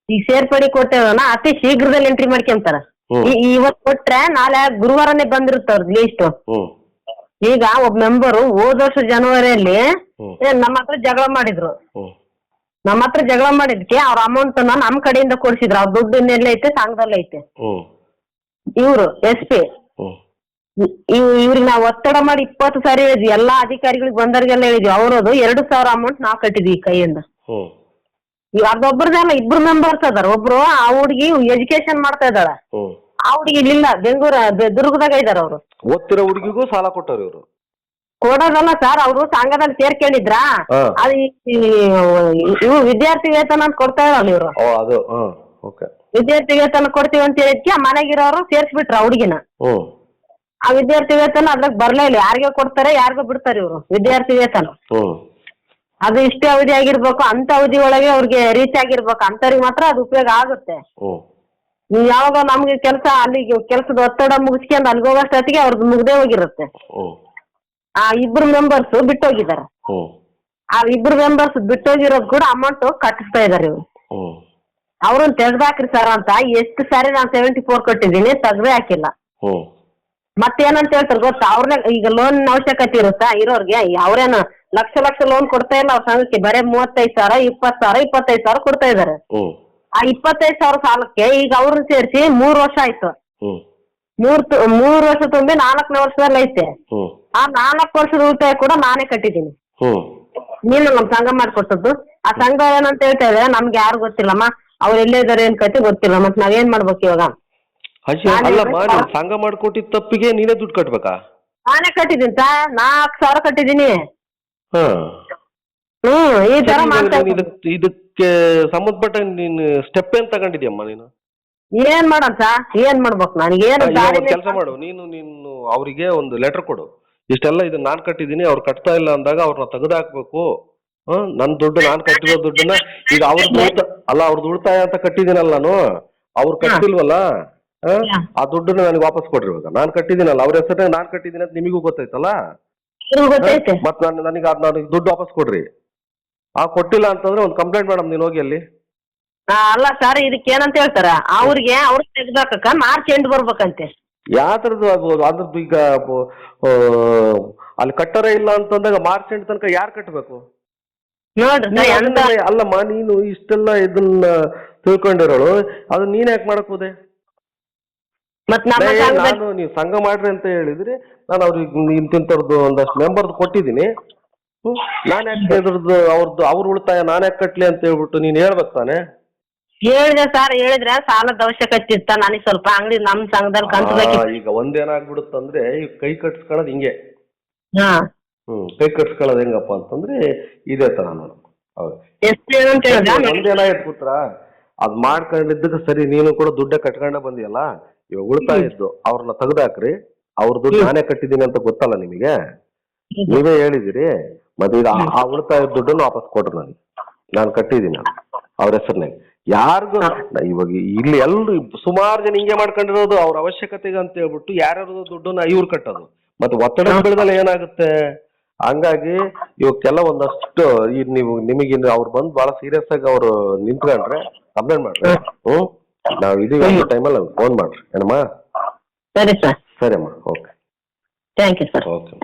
ಈಗ ಸೇರ್ಪಡೆ ಕೊಟ್ಟೇವನ ಅತಿ ಶೀಘ್ರದಲ್ಲಿ ಎಂಟ್ರಿ ಮಾಡ್ಕೊಂತಾರ. ಹ್ಮ್. ಈ- ಇವತ್ ಕೊಟ್ರೆ ನಾಳೆ ಗುರುವಾರನೇ ಬಂದಿರುತ್ತೆ ಅವ್ರದ್ದು ಲೀಸ್ಟ್ ಹ್ಮ್. ಈಗ ಒಬ್ಬ ಮೆಂಬರು ಹೋದ ವರ್ಷ ಜನವರಿಯಲ್ಲಿ ಹ್ಮ್. ಏ, ನಮ್ಮ ಹತ್ರ ಜಗಳ ಮಾಡಿದ್ರು. ಹ್ಮ್. ನಮ್ಮ ಹತ್ರ ಜಗಳ ಮಾಡಿದ್ಕೆ ಅವ್ರ ಅಮೌಂಟ್ ನಮ್ ಕಡೆಯಿಂದ ಕೊಡ್ಸಿದ್ರು. ಅವ್ರ ದುಡ್ಡು ಇನ್ನೆಲ್ಲ ಐತೆ ಸಂಘದಲ್ಲಿ ಐತೆ. ಹ್ಮ್. ಇವ್ರು ಎಸ್ ಪಿ ಹ್ಮ್. ಇವ್ರಿಗೆ ನಾವು ಒತ್ತಡ ಮಾಡಿ ಇಪ್ಪತ್ತು ಸಾರಿ ಹೇಳಿದ್ವಿ. ಎಲ್ಲಾ ಅಧಿಕಾರಿಗಳಿಗೆ ಬಂದವ್ರಿಗೆಲ್ಲ ಹೇಳಿದ್ವಿ. ಅವ್ರದ್ದು ಎರಡು ಸಾವಿರ ಅಮೌಂಟ್ ನಾವು ಕಟ್ಟಿದ್ವಿ ಕೈಯಿಂದ. ಹ್ಮ್ ಈಗ ಅದೊಬ್ಬರದಲ್ಲ ಇಬ್ರು ಮೆಂಬರ್ಸ್ ಅದಾರ. ಒಬ್ರು ಆ ಹುಡುಗಿ ಎಜುಕೇಶನ್ ಮಾಡ್ತಾ ಇದ್ದಾಳ. ಆ ಹುಡುಗಿ ಇಲ್ಲಿಲ್ಲ ಬೆಂಗಳೂರ ದುರ್ಗದಾಗ ಇದಾರ ಅವರು. ಓದ್ತಿರೋ ಹುಡುಗಿಗೂ ಸಾಲ ಕೊಟ್ಟರು ಇವರು. ಕೊಡೋದಲ್ಲ ಸರ್ ಅವರು ಸಂಘದಲ್ಲಿ ಸೇರ್ಕೊಂಡಿದ್ರ. ಅದು ಇವು ವಿದ್ಯಾರ್ಥಿ ವೇತನ ಅಂತ ಕೊಡ್ತಾ ಇರಲ್ಲ ಇವರು. ವಿದ್ಯಾರ್ಥಿ ವೇತನ ಕೊಡ್ತೀವಿ ಅಂತ ಹೇಳಿದ್ಕೆ ಮನೆಗಿರೋರು ಸೇರ್ಸ್ಬಿಟ್ರ ಹುಡುಗಿನ. ಆ ವಿದ್ಯಾರ್ಥಿ ವೇತನ ಅದ್ರಾಗ ಬರ್ಲೇ ಇಲ್ಲ. ಯಾರಿಗೋ ಕೊಡ್ತಾರೆ ಯಾರಿಗೋ ಬಿಡ್ತಾರೆ ಇವರು. ವಿದ್ಯಾರ್ಥಿ ವೇತನ. ಹ್ಮ್. ಅದು ಇಷ್ಟೇ ಅವಧಿ ಆಗಿರ್ಬೇಕು ಅಂತ ಅವಧಿ ಒಳಗೆ ಅವ್ರಿಗೆ ರೀಚ್ ಆಗಿರ್ಬೇಕು ಅಂತವ್ರಿಗೆ ಮಾತ್ರ ಅದು ಉಪಯೋಗ ಆಗುತ್ತೆ. ಹ್ಮ್. ನೀವು ಯಾವಾಗ ನಮ್ಗೆ ಕೆಲಸ ಅಲ್ಲಿಗೆ ಕೆಲಸದ ಒತ್ತಡ ಮುಗಿಸ್ಕೊಂಡು ಅಲ್ಲಿಗೆ ಹೋಗೋಷ್ಟೊತ್ತಿಗೆ ಅವ್ರದ್ದು ಮುಗ್ದೇ ಹೋಗಿರುತ್ತೆ. ಹ್ಮ್. ಆ ಇಬ್ರು ಮೆಂಬರ್ಸ್ ಬಿಟ್ಟೋಗಿದ್ದಾರೆ. ಹ್ಮ್. ಆ ಇಬ್ರು ಮೆಂಬರ್ಸ್ ಬಿಟ್ಟೋಗಿರೋದು ಕೂಡ ಅಮೌಂಟ್ ಕಟ್ಟಿಸ್ತಾ ಇದಾರೆ ಇವ್ರು. ಹ್ಮ್. ಅವ್ರನ್ನ ತೆಗ್ದಾಕ್ರಿ ಸರ್ ಅಂತ ಎಷ್ಟು ಸಾರಿ ನಾನು ಸೆವೆಂಟಿ ಫೋರ್ ಕೊಟ್ಟಿದ್ದೀನಿ ತೆಗ್ದೇ ಹಾಕಿಲ್ಲ. ಹ್ಮ್. ಮತ್ತೇನಂತ ಹೇಳ್ತಾರೆ ಗೊತ್ತಾ? ಅವ್ರನ್ನ ಈಗ ಲೋನ್ ಅವಶ್ಯಕತೆ ಇರುತ್ತಾ ಇರೋರ್ಗೆ? ಅವ್ರೇನು ಲಕ್ಷ ಲಕ್ಷ ಲೋನ್ ಕೊಡ್ತಾ ಇಲ್ಲ ಅವ್ರ ಸಂಘಕ್ಕೆ? ಬರೇ ಮೂವತ್ತೈದು ಸಾವಿರ ಇಪ್ಪತ್ತು ಸಾವಿರ ಇಪ್ಪತ್ತೈದು ಸಾವಿರ ಕೊಡ್ತಾ ಇದಾರೆ ಆ ಇಪ್ಪತ್ತೈದು ಸಾವಿರ ಸಾಲಕ್ಕೆ ಈಗ ಅವ್ರನ್ನ ಸೇರಿಸಿ ಮೂರ್ ವರ್ಷ ಆಯ್ತು. ಮೂರ್ ಮೂರ್ ವರ್ಷ ತುಂಬಿ ನಾಲ್ಕನೇ ವರ್ಷದಲ್ಲಿ ಐತೆ. ಆ ನಾಲ್ಕು ವರ್ಷದ ಉಳಿತಾಯ ಕೂಡ ನಾನೇ ಕಟ್ಟಿದ್ದೀನಿ. ನೀನು ನಮ್ ಸಂಘ ಮಾಡ್ಕೊಟ್ಟದ್ದು. ಆ ಸಂಘ ಏನಂತ ಹೇಳ್ತಾ ಇದ್ರೆ ನಮ್ಗೆ ಯಾರು ಗೊತ್ತಿಲ್ಲಮ್ಮ? ಅವ್ರು ಎಲ್ಲೇ ಇದಾರೆ ಏನ್ ಕತೆ ಗೊತ್ತಿಲ್ಲ ಮತ್ ನಾವೇನ್ ಮಾಡ್ಬೇಕು ಇವಾಗ? ನಾನು ಅಲ್ಲಮ್ಮ ನೀನ್ ಸಂಘ ಮಾಡ್ಕೊಟ್ಟಿದ್ ತಪ್ಪಿಗೆ ನೀನೇ ದುಡ್ಡು ಕಟ್ಬೇಕಾ? ನಾನೇ ಕಟ್ಟಿದ್ದೀನಿ ಸರ್ ನಾಲ್ಕು ಸಾವಿರ ಕಟ್ಟಿದ್ದೀನಿ. ಹಾ. ಹ್ಮ್ ಈ ತರ ಮಾಡ್ತಾ ನೀನು ಇದಕ್- ಇದಕ್ಕೆ ಸಂಬಂಧಪಟ್ಟ ನೀನ್ ಸ್ಟೆಪ್ ಏನ್ ತಗೊಂಡಿದ್ಯಮ್ಮ ನೀನು? ಏನ್ ಮಾಡೋಣ ಏನ್ ಮಾಡ್ಬೇಕು ನನಗೆ ಏನು ಕೆಲಸ ಮಾಡು. ನೀನು ನೀನು ಅವರಿಗೆ ಒಂದು ಲೆಟರ್ ಕೊಡು. ಇಷ್ಟೆಲ್ಲ ಇದು ನಾನ್ ಕಟ್ಟಿದ್ದೀನಿ ಅವ್ರು ಕಟ್ತಾ ಇಲ್ಲ ಅಂದಾಗ ಅವ್ರನ್ನ ತೆಗೆದು ಹಾಕ್ಬೇಕು. ಹ್ಮ್ ನನ್ ದುಡ್ಡು ನಾನ್ ಕಟ್ಟಿರೋ ದುಡ್ಡನ್ನ ಈಗ ಅವ್ರದ್ದು ಅಲ್ಲ ಅವ್ರದ್ದು ಉಳಿತಾಯ ಅಂತ ಕಟ್ಟಿದೀನಲ್ಲ ನಾನು. ಅವ್ರು ಕಟ್ಟಿಲ್ವಲ್ಲ? ಆ? ದುಡ್ಡನ್ನ ನನಗೆ ವಾಪಸ್ ಕೊಡ್ರಿ ಇವಾಗ. ನಾನ್ ಕಟ್ಟಿದ್ದೀನಲ್ಲ ಅವ್ರ ಹೆಸರು ನಾನ್ ಕಟ್ಟಿದ್ದೀನಿ ಅಂತ ನಿಮಗೂ ಗೊತ್ತಾಯ್ತಲ್ಲ? ಗೊತ್ತೈತೆ ಮತ್ ನಾನು ನನಗೆ ಅದ್ ನನಗೆ ದುಡ್ಡು ವಾಪಸ್ ಕೊಡ್ರಿ. ಆ ಕೊಟ್ಟಿಲ್ಲ ಅಂತಂದ್ರೆ ಒಂದು ಕಂಪ್ಲೇಂಟ್ ಮೇಡಮ್ ನೀನು ಹೋಗಿ ಅಲ್ಲಿ. ಆ, ಅಲ್ಲ ಸರ್ ಇದಕ್ಕೆ ಏನಂತ ಹೇಳ್ತಾರ? ಅವ್ರಿಗೆ ಅವ್ರ ತೆಗ್ದಾಕ ಮಾರ್ಚ್ ಎಂಡ್ ಬರ್ಬೇಕಂತೆ. ಯಾವ ಥರದ್ದು ಆಗ್ಬೋದು ಅದ್ರದ್ದು ಈಗ ಬ- ಆ, ಅಲ್ಲಿ ಕಟ್ಟರೆ ಇಲ್ಲ ಅಂತಂದಾಗ ಮಾರ್ಚ್ ಎಂಟ್ ತನಕ ಯಾರು ಕಟ್ಟಬೇಕು ನೋಡ್ರಿ ಸರ್ ಎಂತ ಅಲ್ಲಮ್ಮ ನೀನು ಇಷ್ಟೆಲ್ಲ ಇದನ್ನ ತಿಳ್ಕೊಂಡಿರೋಳು. ಅದು ನೀನ್ ಯಾಕೆ ಮಾಡಕ್ ಹೋದೆ? ಮತ್ ನಮ್ಮ ಲೇ, ಸಂಘದಲ್ಲಿ ನಾನು ನೀವು ಸಂಘ ಮಾಡ್ರಿ ಅಂತ ಹೇಳಿದ್ರೆ ನಾನು ಅವ್ರಿಗೆ ಇಂತಿಂತವ್ರದ್ದು ಒಂದಷ್ಟು ಮೆಂಬರ್ದು ಕೊಟ್ಟಿದ್ದೀನಿ. ಹ್ಮ್? ನಾನು ಯಾಕೆ ಇದ್ರದ್ದು ಅವ್ರದ್ದು ಅವ್ರ ಉಳಿತಾಯ ನಾನು ಯಾಕೆ ಕಟ್ಲಿ ಅಂತ ಹೇಳ್ಬಿಟ್ಟು ನೀನ್ ಹೇಳ್ಬೇಕು ತಾನೆ? ಹೇಳಿದೆ ಸರ್ ಹೇಳಿದ್ರೆ ಸಾಲದ ಅವಶ್ಯಕತೆ ಇತ್ತ ನನಗೆ ಸ್ವಲ್ಪ ಅಂಗಡಿ ನಮ್ ಸಂಘದಲ್ಲಿ ಕಂತು ಆ, ಬೇಕಿತ್ತು ಈಗ ಒಂದೇನಾಗ್ಬಿಡುತ್ತಂದ್ರೆ ಈ ಕೈ ಕಟ್ಸ್ಕೊಳ್ಳೋದು ಹಿಂಗೆ. ಹಾ. ಹ್ಮ್ ಕೈ ಕಟ್ಸ್ಕೊಳ್ಳೋದು ಹೆಂಗಪ್ಪ ಅಂತಂದ್ರೆ ಇದೇ ತರ ನಾನು. ಹೌದು. ಎಷ್ಟು ಏನಂತ ಹೇಳಿದ್ರೆ? ಒಂದೇನಾಯ್ತು ಪುತ್ರ. ಅದ್ ಮಾಡ್ಕೊಂಡಿದ್ದಕ್ಕೆ ಸರಿ ನೀನು ಕೂಡ ದುಡ್ಡ ಕಟ್ಕೊಂಡ ಬಂದಿಯಲ್ಲ? ಇವಾಗ ಉಳಿತಾಯ ಇದ್ದು ಅವ್ರನ್ನ ತೆಗ್ದಾಕ್ರಿ ಅವ್ರ ದುಡ್ಡು ನಾನೇ ಕಟ್ಟಿದ್ದೀನಿ ಅಂತ ಗೊತ್ತಲ್ಲ ನಿಮಗೆ? ನೀವೇ ಹೇಳಿದಿರಿ ಮತ್ತೆ ಈಗ ಆ- ಉಳಿತಾಯದ ಉಳಿತಾಯ ದುಡ್ಡನ್ನು ವಾಪಸ್ ಕೊಡ್ರಿ ನನಗೆ. ನಾನು ಕಟ್ಟಿದ್ದೀನಿ ಅವ್ರ ಹೆಸರಿನಾಗ ಯಾರಿಗೂ ಇವಾಗ ಇಲ್ಲಿ ಎಲ್ರು ಸುಮಾರು ಜನ ಹಿಂಗೆ ಮಾಡ್ಕೊಂಡಿರೋದು ಅವ್ರ ಅವಶ್ಯಕತೆಗೆ ಅಂತ ಹೇಳ್ಬಿಟ್ಟು ಯಾರ್ಯಾರ್ದು ದುಡ್ಡನ್ನ ಇವ್ರು ಕಟ್ಟೋದು. ಮತ್ತೆ ಒತ್ತಡ ಬೆಳೆದಲ್ಲ ಏನಾಗುತ್ತೆ? ಹಂಗಾಗಿ ಇವಕ್ಕೆಲ್ಲ ಒಂದಷ್ಟು ಈ ನೀವು ನಿಮಗೆ ಅವ್ರು ಬಂದು ಬಹಳ ಸೀರಿಯಸ್ ಆಗಿ ಅವರು ನಿಂತ್ಕೊಂಡ್ರೆ ಕಂಪ್ಲೇಂಟ್ ಮಾಡ್ರಿ. ಹ್ಮ್? ನಾವು ಇದು ಟೈಮಲ್ಲಿ ಟೈಮಲ್ಲಿ ಫೋನ್ ಮಾಡ್ರಿ. ಏನಮ್ಮ? ಸರಿ ಸರ್. ಸರಿ ಅಮ್ಮ okay thank you sir okay